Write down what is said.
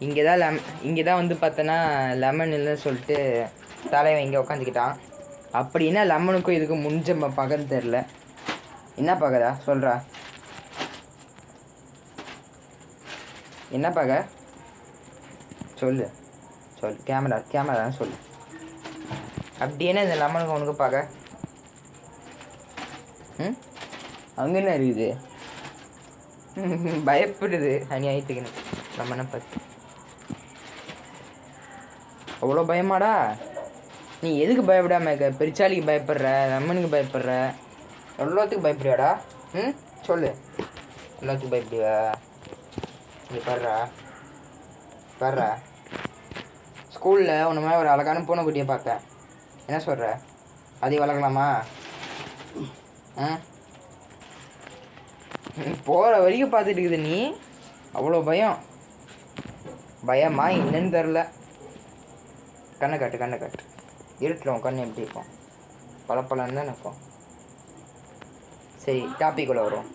இங்கே தான் லெம் இங்கே தான் வந்து பார்த்தோன்னா லெமன் இல்லைன்னு சொல்லிட்டு தலைவன் இங்கே உட்காந்துக்கிட்டான் அப்படின்னா லெமனுக்கும் இதுக்கும் முடிஞ்ச ம- பகன்னு தெரில என்ன பகதா சொல்கிறா என்ன பக? சொல்லு. சொல் கேமரா கேமரா தான் சொல்லு. அப்படின்னா இந்த லெமனுக்கு உனக்கு பக? ம்? அங்கே என்ன இருக்குது? பயப்படுது. அநியாயத்துக்குன்னு லெமனை பார்த்து அவ்வளோ பயமாடா? நீ எதுக்கு பயப்படாம இருக்க? பெரிச்சாலிக்கு பயப்படுற லெமனுக்கு பயப்படுற. எல்லாத்துக்கும் பயப்படுவாடா ம்? சொல்லு. எல்லாத்துக்கும் பயப்படுவியா நீ படுறா படுறா ஸ்கூலில் உன்ன மாதிரி ஒரு அழகான பூனைக்குட்டியை பார்த்தேன். என்ன சொல்கிற அதை வளர்க்கலாமா? ம் போகிற வரைக்கும் பார்த்துட்டு இருக்குது நீ. அவ்வளோ பயம். பயமா என்னன்னு தெரில. கண்ணை காட்டு கண்ணை காட்டு. இருட்டில் உன் கண்ணு எப்படி இருக்கும்? பளபளன்னு தான் இருக்கும். சரி டாபிக் வரும்